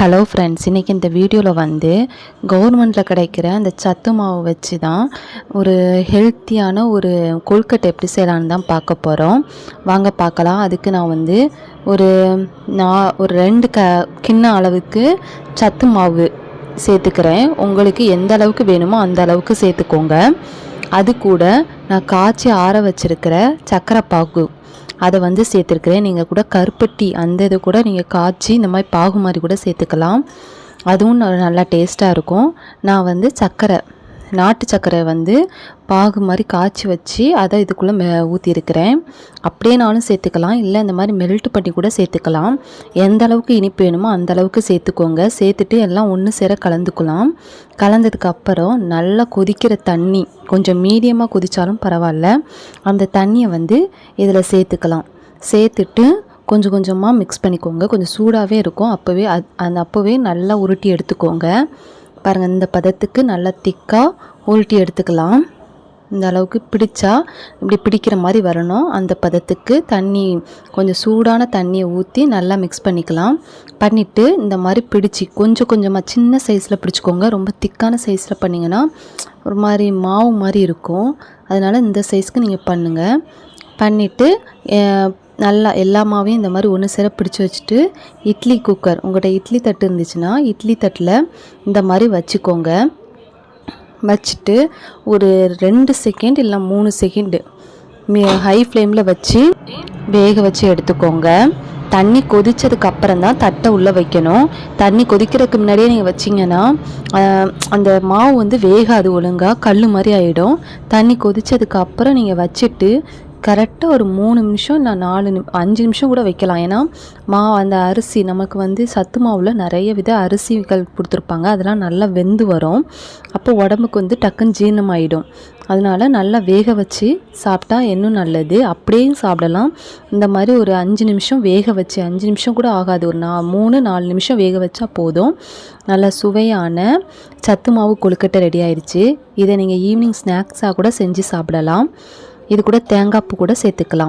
Hello friends இன்றைக்கி இந்த வீடியோவில் வந்து கவர்மெண்ட்டில் கிடைக்கிற அந்த சத்து மாவு வச்சு தான் ஒரு ஹெல்த்தியான ஒரு கொழுக்கட்டை எப்படி செய்யலான்னு தான் பார்க்க போகிறோம் வாங்க பார்க்கலாம். அதுக்கு நான் வந்து ஒரு நான் ஒரு ரெண்டு க கிண்ண அளவுக்கு சத்து மாவு சேர்த்துக்கிறேன். உங்களுக்கு எந்த அளவுக்கு வேணுமோ அந்த அளவுக்கு சேர்த்துக்கோங்க. அது கூட நான் காய்ச்சி ஆற வச்சிருக்கிற சக்கரை பாகு அதை வந்து சேர்த்துருக்குறேன். நீங்கள் கூட கருப்பட்டி அந்த இது கூட நீங்கள் காய்ச்சி இந்த மாதிரி பாகு மாதிரி கூட சேர்த்துக்கலாம். அதுவும் நல்லா டேஸ்ட்டாக இருக்கும். நான் வந்து சர்க்கரை நாட்டு சர்க்கரை வந்து பாகு மாதிரி காய்ச்சி வச்சு அதை இதுக்குள்ளே மெ ஊற்றிருக்கிறேன் அப்படியேனாலும் சேர்த்துக்கலாம். இல்லை இந்த மாதிரி மெல்ட் பண்ணி கூட சேர்த்துக்கலாம். எந்த அளவுக்கு இனிப்பு வேணுமோ அந்த அளவுக்கு சேர்த்துக்கோங்க. சேர்த்துட்டு எல்லாம் ஒன்று சேர கலந்துக்கலாம். கலந்ததுக்கு அப்புறம் நல்லா கொதிக்கிற தண்ணி கொஞ்சம் மீடியமாக கொதித்தாலும் பரவாயில்ல. அந்த தண்ணியை வந்து இதில் சேர்த்துக்கலாம். சேர்த்துட்டு கொஞ்சம் கொஞ்சமாக மிக்ஸ் பண்ணிக்கோங்க. கொஞ்சம் சூடாகவே இருக்கும். அப்போவே அது அந்த அப்போவே நல்லா உருட்டி எடுத்துக்கோங்க. பாருங்கள் இந்த பதத்துக்கு நல்லா திக்காக உருட்டி எடுத்துக்கலாம். இந்த அளவுக்கு பிடிச்சா இப்படி பிடிக்கிற மாதிரி வரணும். அந்த பதத்துக்கு தண்ணி கொஞ்சம் சூடான தண்ணியை ஊற்றி நல்லா மிக்ஸ் பண்ணிக்கலாம். பண்ணிவிட்டு இந்த மாதிரி பிடிச்சி கொஞ்சம் கொஞ்சமாக சின்ன சைஸில் பிடிச்சிக்கோங்க. ரொம்ப திக்கான சைஸில் பண்ணிங்கன்னா ஒரு மாதிரி மாவு மாதிரி இருக்கும். அதனால் இந்த சைஸ்க்கு நீங்கள் பண்ணுங்கள் பண்ணிவிட்டு நல்லா எல்லா மாவையும் இந்த மாதிரி ஒன்று சேர பிடிச்சி வச்சுட்டு இட்லி குக்கர் உங்கள்கிட்ட இட்லி தட்டு இருந்துச்சுன்னா இட்லி தட்டில் இந்த மாதிரி வச்சுக்கோங்க. வச்சுட்டு ஒரு ரெண்டு செகண்ட் இல்லை மூணு செகண்டு ஹை ஃப்ளேமில் வச்சு வேக வச்சு எடுத்துக்கோங்க. தண்ணி கொதிச்சதுக்கு அப்புறம் தான் தட்டை உள்ளே வைக்கணும். தண்ணி கொதிக்கிறதுக்கு முன்னாடியே நீங்கள் வச்சிங்கன்னா அந்த மாவு வந்து வேகாது ஒழுங்காக கல் மாதிரி ஆகிடும் தண்ணி கொதிச்சதுக்கு அப்புறம் நீங்கள் வச்சுட்டு கரெக்டாக ஒரு மூணு நிமிஷம் நான் நாலு நிமி அஞ்சு நிமிஷம் கூட வைக்கலாம். ஏன்னா மா அந்த அரிசி நமக்கு வந்து சத்து மாவில் நிறைய வித அரிசிகள் கொடுத்துருப்பாங்க. அதெல்லாம் நல்லா வெந்து வரும். அப்போ உடம்புக்கு வந்து டக்குன்னு ஜீரணமாயிடும். அதனால நல்லா வேக வச்சு சாப்பிட்டா இன்னும் நல்லது. அப்படியும் சாப்பிடலாம். இந்த மாதிரி ஒரு அஞ்சு நிமிஷம் வேக வச்சு அஞ்சு நிமிஷம் கூட ஆகாது. ஒரு நா மூணு நாலு நிமிஷம் வேக வச்சா போதும். நல்ல சுவையான சத்து மாவு கொழுக்கட்டை ரெடி ஆயிடுச்சு. இதை நீங்கள் ஈவினிங் ஸ்நாக்ஸாக கூட செஞ்சு சாப்பிடலாம். இது கூட தேங்காய் பூ கூட சேர்த்துக்கலாம்.